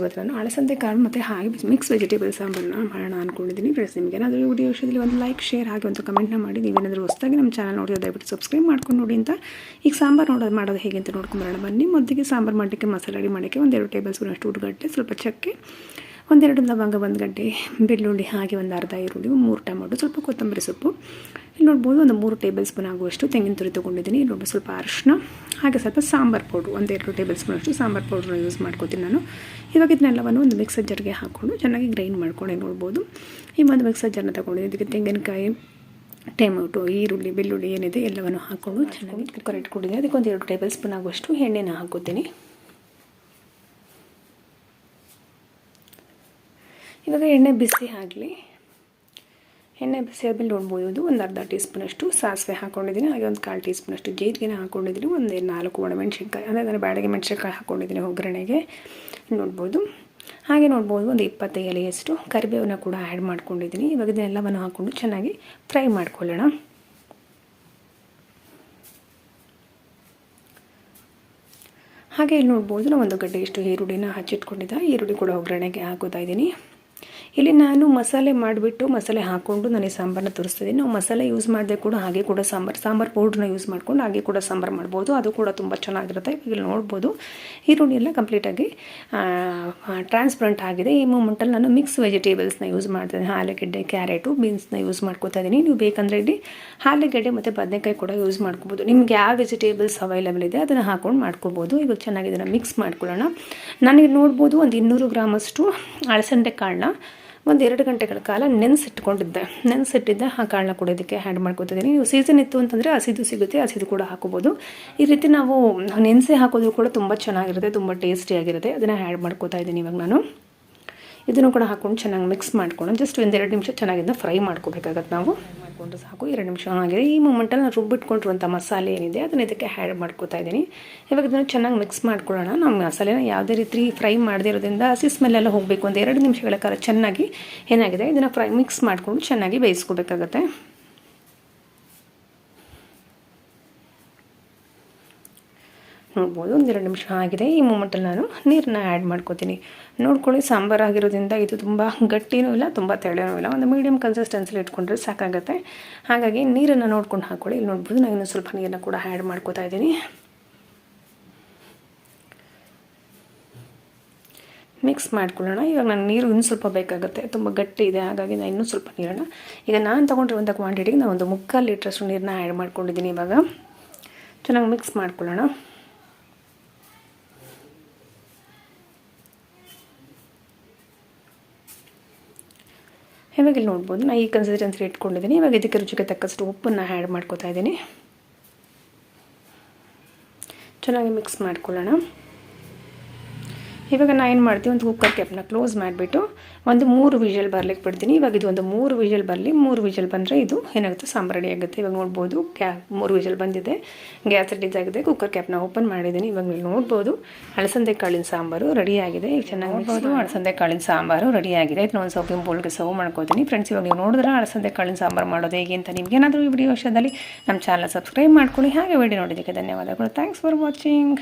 ಇವತ್ತು ನಾನು ಅಳಸಂದೆ ಕಾಳು ಮತ್ತು ಹಾಗೆ ಮಿಕ್ಸ್ ವೆಜಿಟೇಬಲ್ ಸಾಂಬಾರನ್ನ ಮಾಡೋಣ ಅಂದ್ಕೊಂಡಿದ್ದೀನಿ ಫ್ರೆಂಡ್ಸ್ ನಿಮಗೆ ಏನಾದರೂ ವಿಡಿಯೋ ವಿಷಯದಲ್ಲಿ ಒಂದು ಲೈಕ್ ಶೇರ್ ಹಾಗೆ ಒಂದು ಕಮೆಂಟ್ನ ಮಾಡಿ. ನೀವೇನಾದರೂ ಹೊಸದಾಗಿ ನಮ್ಮ ಚಾನಲ್ ನೋಡಿದ್ರೆ ದಯವಿಟ್ಟು ಸಬ್ಸ್ಕ್ರೈಬ್ ಮಾಡ್ಕೊಂಡು ನೋಡಿ ಅಂತ. ಈಗ ಸಾಂಬಾರು ನೋಡೋದು ಮಾಡೋದು ಹೇಗೆ ಅಂತ ನೋಡ್ಕೊಂಬರೋಣ ಬನ್ನಿ, ಮೊದಲಿಗೆ ಸಾಂಬಾರು ಮಾಡಲಿಕ್ಕೆ ಮಸಾಲೆ ರೆಡಿ ಮಾಡೋಕ್ಕೆ ಒಂದೆರಡು ಟೇಬಲ್ ಸ್ಪೂನ್ ಅಷ್ಟು ಉಡುಗಡ್ಡೆ, ಸ್ವಲ್ಪ ಚಕ್ಕೆ, ಒಂದೆರಡು ಲವಂಗ, ಒಂದು ಗಂಟೆ ಬೆಳ್ಳುಳ್ಳಿ, ಹಾಗೆ ಒಂದು ಅರ್ಧ ಈರುಳ್ಳಿ, ಮೂರು ಟೊಮೊಟೊ, ಸ್ವಲ್ಪ ಕೊತ್ತಂಬರಿ ಸೊಪ್ಪು ನೋಡ್ಬೋದು ಒಂದು ಮೂರು ಟೇಬಲ್ ಸ್ಪೂನ್ ಆಗುವಷ್ಟು ತೆಂಗಿನ ತುರಿ ತೊಗೊಂಡಿದ್ದೀನಿ. ಇಲ್ಲಿ ನೋಡಿ ಸ್ವಲ್ಪ ಅರಿಶಿನ, ಹಾಗೆ ಸ್ವಲ್ಪ ಸಾಂಬಾರು ಪೌಡ್ರು ಒಂದೆರಡು ಟೇಬಲ್ ಸ್ಪೂನ್ ಅಷ್ಟು ಸಾಂಬಾರು ಪೌಡ್ರನ್ನ ಯೂಸ್ ಮಾಡ್ಕೋತೀನಿ ನಾನು. ಇವಾಗ ಇದನ್ನೆಲ್ಲವನ್ನು ಒಂದು ಮಿಕ್ಸರ್ ಜರ್ಗೆ ಹಾಕ್ಕೊಂಡು ಚೆನ್ನಾಗಿ ಗ್ರೈಂಡ್ ಮಾಡ್ಕೊಂಡು ನೋಡ್ಬೋದು. ಈ ಒಂದು ಮಿಕ್ಸರ್ ಜರ್ನ ತೊಗೊಂಡಿದ್ದೀನಿ. ಇದಕ್ಕೆ ತೆಂಗಿನಕಾಯಿ, ಟೊಮೊಟೊ, ಈರುಳ್ಳಿ, ಬೆಳ್ಳುಳ್ಳಿ ಏನಿದೆ ಎಲ್ಲವನ್ನು ಹಾಕ್ಕೊಂಡು ಚೆನ್ನಾಗಿ ಕುಕ್ಕರ್ ಇಟ್ಕೊಂಡಿದ್ದೀನಿ. ಅದಕ್ಕೆ ಒಂದು ಎರಡು ಟೇಬಲ್ ಸ್ಪೂನ್ ಆಗುವಷ್ಟು ಎಣ್ಣೆನ ಹಾಕೋತೀನಿ ಇವಾಗ ಎಣ್ಣೆ ಬಿಸಿ ಆಗಲಿ ಎಣ್ಣೆ ಬಿಸಿ ಆದಮೇಲೆ ನೋಡ್ಬೋದು ಒಂದು ಅರ್ಧ ಟೀ ಸ್ಪೂನಷ್ಟು ಸಾಸಿವೆ ಹಾಕ್ಕೊಂಡಿದ್ದೀನಿ ಹಾಗೆ ಒಂದು ಕಾಲು ಟೀ ಸ್ಪೂನಷ್ಟು ಜೀರಿಗೆನ ಹಾಕ್ಕೊಂಡಿದ್ದೀನಿ ಒಂದು ನಾಲ್ಕು ಒಣಮೆಣ್ಸಿನ್ಕಾಯಿ, ಅಂದರೆ ನಾನು ಬ್ಯಾಡಗೆ ಮೆಣಸಿನ್ಕಾಯಿ ಹಾಕ್ಕೊಂಡಿದ್ದೀನಿ ಒಗ್ಗರಣೆಗೆ. ನೋಡ್ಬೋದು. ಹಾಗೆ ನೋಡ್ಬೋದು ಒಂದು ಇಪ್ಪತ್ತು ಎಲೆಯಷ್ಟು ಕರಿಬೇವನ್ನ ಕೂಡ ಆ್ಯಡ್ ಮಾಡ್ಕೊಂಡಿದ್ದೀನಿ. ಇವಾಗ ಇದನ್ನೆಲ್ಲವನ್ನು ಹಾಕ್ಕೊಂಡು ಚೆನ್ನಾಗಿ ಫ್ರೈ ಮಾಡ್ಕೊಳ್ಳೋಣ. ಹಾಗೆ ಇಲ್ಲಿ ನೋಡ್ಬೋದು ನಾವು ಒಂದು ಗಡ್ಡೆ ಇಷ್ಟು ಈರುಳ್ಳಿನ ಹಚ್ಚಿಟ್ಕೊಂಡಿದ್ದ, ಈರುಳ್ಳಿ ಕೂಡ ಒಗ್ಗರಣೆಗೆ ಹಾಕೋತಾ ಇದ್ದೀನಿ. ಇಲ್ಲಿ ನಾನು ಮಸಾಲೆ ಮಾಡಿಬಿಟ್ಟು ಮಸಾಲೆ ಹಾಕ್ಕೊಂಡು ನಾನು ಈ ಸಾಂಬಾರನ್ನ ತೋರಿಸ್ತಿದ್ದೀನಿ. ನಾವು ಮಸಾಲೆ ಯೂಸ್ ಮಾಡದೆ ಕೂಡ ಹಾಗೆ ಕೂಡ ಸಾಂಬಾರು ಸಾಂಬಾರು ಪೌಡ್ರನ್ನ ಯೂಸ್ ಮಾಡ್ಕೊಂಡು ಹಾಗೆ ಕೂಡ ಸಾಂಬಾರು ಮಾಡ್ಬೋದು. ಅದು ಕೂಡ ತುಂಬ ಚೆನ್ನಾಗಿರುತ್ತೆ. ಇಲ್ಲಿ ನೋಡ್ಬೋದು. ಈರುಳ್ಳಿ ಎಲ್ಲ ಕಂಪ್ಲೀಟಾಗಿ ಟ್ರಾನ್ಸ್ಪರೆಂಟ್ ಆಗಿದೆ. ಈ ಮೂಮೆಂಟಲ್ಲಿ ನಾನು ಮಿಕ್ಸ್ ವೆಜಿಟೇಬಲ್ಸ್ನ ಯೂಸ್ ಮಾಡ್ತೀನಿ ಆಲೂಗೆಡ್ಡೆ ಕ್ಯಾರೆಟು ಬೀನ್ಸ್ನ ಯೂಸ್ ಮಾಡ್ಕೋತಾ ಇದ್ದೀನಿ. ನೀವು ಬೇಕಂದರೆ ಇಲ್ಲಿ ಆಲೂಗೆಡ್ಡೆ ಮತ್ತು ಬದನೆಕಾಯಿ ಕೂಡ ಯೂಸ್ ಮಾಡ್ಕೋಬೋದು. ನಿಮ್ಗೆ ಯಾವ ವೆಜಿಟೇಬಲ್ಸ್ ಅವೈಲೇಬಲ್ ಇದೆ ಅದನ್ನು ಹಾಕೊಂಡು ಮಾಡ್ಕೋಬೋದು. ಇವಾಗ ಚೆನ್ನಾಗಿ ಇದನ್ನು ಮಿಕ್ಸ್ ಮಾಡ್ಕೊಳ್ಳೋಣ. ನನಗೆ ನೋಡ್ಬೋದು ಒಂದು ಇನ್ನೂರು ಗ್ರಾಮಷ್ಟು ಅಳಸಂಡೆ ಕಾಳನ್ನ ಒಂದು ಎರಡು ಗಂಟೆಗಳ ಕಾಲ ನೆನೆಸಿಟ್ಕೊಂಡಿದ್ದೆ. ನೆನೆಸಿಟ್ಟಿದ್ದೆ, ಆ ಕಾಳನ್ನ ಕೂಡ ಇದಕ್ಕೆ ಆ್ಯಡ್ ಮಾಡ್ಕೊತಿದ್ದೀನಿ. ನೀವು ಸೀಸನ್ ಇತ್ತು ಅಂತಂದರೆ ಹಸಿದು ಸಿಗುತ್ತೆ, ಹಸಿದು ಕೂಡ ಹಾಕೋಬೋದು ಈ ರೀತಿ ನಾವು ನೆನೆಸಿ ಹಾಕೋದು ಕೂಡ ತುಂಬ ಚೆನ್ನಾಗಿರುತ್ತೆ, ತುಂಬ ಟೇಸ್ಟಿಯಾಗಿರುತ್ತೆ ಅದನ್ನು ಹ್ಯಾಡ್ ಮಾಡ್ಕೋತಾ ಇದ್ದೀನಿ ಇವಾಗ ನಾನು. ಇದನ್ನು ಕೂಡ ಹಾಕ್ಕೊಂಡು ಚೆನ್ನಾಗಿ ಮಿಕ್ಸ್ ಮಾಡ್ಕೊಂಡು ಜಸ್ಟ್ ಒಂದೆರಡು ನಿಮಿಷ ಚೆನ್ನಾಗಿದ್ದ ಫ್ರೈ ಮಾಡ್ಕೋಬೇಕಾಗತ್ತೆ ನಾವು. ಮಾಡಿಕೊಂಡು ಸಾಕು, ಎರಡು ನಿಮಿಷ ಆಗಿದೆ ಈ ಮೂಮೆಂಟಲ್ಲಿ ನಾನು ರುಬ್ಬಿಟ್ಕೊಂಡಿರುವಂಥ ಮಸಾಲೆ ಏನಿದೆ, ಅದನ್ನು ಇದಕ್ಕೆ ಹ್ಯಾಡ್ ಮಾಡ್ಕೋತಾ ಇದ್ದೀನಿ. ಇವಾಗ ಇದನ್ನು ಚೆನ್ನಾಗಿ ಮಿಕ್ಸ್ ಮಾಡ್ಕೊಳ್ಳೋಣ. ನಾವು ಮಸಾಲೆನ ಯಾವುದೇ ರೀತಿ ಫ್ರೈ ಮಾಡದೇ ಇರೋದ್ರಿಂದ ಹಸಿ ಸ್ಮೆಲ್ಲೆಲ್ಲ ಹೋಗಬೇಕು. ಒಂದು ಎರಡು ನಿಮಿಷಗಳ ಕಾಲ ಚೆನ್ನಾಗಿ ಏನಾಗಿದೆ, ಇದನ್ನು ಫ್ರೈ ಮಿಕ್ಸ್ ಮಾಡಿಕೊಂಡು ಚೆನ್ನಾಗಿ ಬೇಯಿಸ್ಕೋಬೇಕಾಗತ್ತೆ. ನೋಡ್ಬೋದು ಒಂದೆರಡು ನಿಮಿಷ ಆಗಿದೆ. ಈ ಮೂಮೆಂಟಲ್ಲಿ ನಾನು ನೀರನ್ನ ಆ್ಯಡ್ ಮಾಡ್ಕೋತೀನಿ. ನೋಡ್ಕೊಳ್ಳಿ, ಸಾಂಬಾರು ಆಗಿರೋದ್ರಿಂದ ಇದು ತುಂಬ ಗಟ್ಟಿನೂ ಇಲ್ಲ, ತುಂಬ ತೆಳೆನೂ ಇಲ್ಲ. ಒಂದು ಮೀಡಿಯಮ್ ಕನ್ಸಿಸ್ಟೆನ್ಸಿಲಿ ಇಟ್ಕೊಂಡ್ರೆ ಸಾಕಾಗುತ್ತೆ. ಹಾಗಾಗಿ ನೀರನ್ನು ನೋಡ್ಕೊಂಡು ಹಾಕ್ಕೊಳ್ಳಿ ಇಲ್ಲಿ ನೋಡ್ಬೋದು, ನಾನು ಇನ್ನೂ ಸ್ವಲ್ಪ ನೀರನ್ನ ಕೂಡ ಆ್ಯಡ್ ಮಾಡ್ಕೋತಾ ಇದ್ದೀನಿ. ಮಿಕ್ಸ್ ಮಾಡ್ಕೊಳ್ಳೋಣ. ಇವಾಗ ನಾನು ನೀರು ಇನ್ನೂ ಸ್ವಲ್ಪ ಬೇಕಾಗುತ್ತೆ. ತುಂಬ ಗಟ್ಟಿ ಇದೆ, ಹಾಗಾಗಿ ನಾನು ಇನ್ನೂ ಸ್ವಲ್ಪ ನೀರನ್ನ. ಈಗ ನಾನು ತೊಗೊಂಡಿರುವಂಥ ಕ್ವಾಂಟಿಟಿಗೆ ನಾನು ಒಂದು ಮುಕ್ಕಾಲು ಲೀಟ್ರಷ್ಟು ನೀರನ್ನ ಆ್ಯಡ್ ಮಾಡ್ಕೊಂಡಿದ್ದೀನಿ ಇವಾಗ. ಚೆನ್ನಾಗಿ ಮಿಕ್ಸ್ ಮಾಡ್ಕೊಳ್ಳೋಣ. ಇವಾಗ ಇಲ್ಲಿ ನೋಡ್ಬೋದು. ನಾನು ಈ ಕನ್ಸಿಸ್ಟೆನ್ಸಿ ಇಟ್ಕೊಂಡಿದ್ದೀನಿ ಇವಾಗ ಇದಕ್ಕೆ ರುಚಿಗೆ ತಕ್ಕಷ್ಟು ಉಪ್ಪನ್ನ ಆ್ಯಡ್ ಮಾಡ್ಕೋತಾ ಇದ್ದೀನಿ ಚೆನ್ನಾಗಿ ಮಿಕ್ಸ್ ಮಾಡ್ಕೊಳ್ಳೋಣ. ಇವಾಗ ನಾನು ಏನು ಮಾಡ್ತೀನಿ ಒಂದು ಕುಕ್ಕರ್ ಕ್ಯಾಪ್ನ ಕ್ಲೋಸ್ ಮಾಡಿಬಿಟ್ಟು ಒಂದು ಮೂರು ವಿಷಲ್ ಬರ್ಲಿಕ್ಕೆ ಬಿಡ್ತೀನಿ. ಇವಾಗ ಇದು ಒಂದು ಮೂರು ವಿಷಲ್ ಬರಲಿ ಮೂರು ವಿಷಲ್ ಬಂದರೆ ಇದು ಏನಾಗುತ್ತೆ ಸಾಂಬಾರು ರೆಡಿ ಆಗುತ್ತೆ. ಇವಾಗ ನೋಡ್ಬೋದು ಕ್ಯಾ ಮೂರು ವಿಷಲ್ ಬಂದಿದೆ ಗ್ಯಾಸ್ ರೆಡಿದಾಗಿದೆ ಆಗಿದೆ ಕುಕ್ಕರ್ ಕ್ಯಾಪ್ನ ಓಪನ್ ಮಾಡಿದ್ದೀನಿ. ಇವಾಗ ನೀವು ನೋಡ್ಬೋದು ಅಳಸಂದೆ ಕಾಳಿನ ಸಾಂಬಾರು ರೆಡಿಯಾಗಿದೆ ಈಗ ಚೆನ್ನಾಗಿ ನೋಡ್ಬೋದು ಅಳಸಂದೆ ಕಾಳಿನ ಸಾಂಬಾರು ರೆಡಿಯಾಗಿದೆ ಇದನ್ನ ಒಂದು ಸೊಪ್ಪಿನ ಬೋಲ್ಗೆ ಸರ್ವ್ ಮಾಡ್ಕೋತೀನಿ. ಫ್ರೆಂಡ್ಸ್ ಇವಾಗ ನೀವು ನೋಡಿದ್ರೆ ಅಳಸಂದೆ ಕಾಳಿನ ಸಾಂಬಾರು ಮಾಡೋದು ಹೇಗೆ ಅಂತ ನಿಮ್ಗೆ ಏನಾದರೂ ಈ ವಿಡಿಯೋ ವಿಷಯದಲ್ಲಿ ನಮ್ಮ ಚಾನಲ್ ಸಬ್ಸ್ಕ್ರೈಬ್ ಮಾಡ್ಕೊಳ್ಳಿ. ಹಾಗೆ ವಿಡಿಯೋ ನೋಡಿದ್ದಕ್ಕೆ ಧನ್ಯವಾದಗಳು. Thanks for watching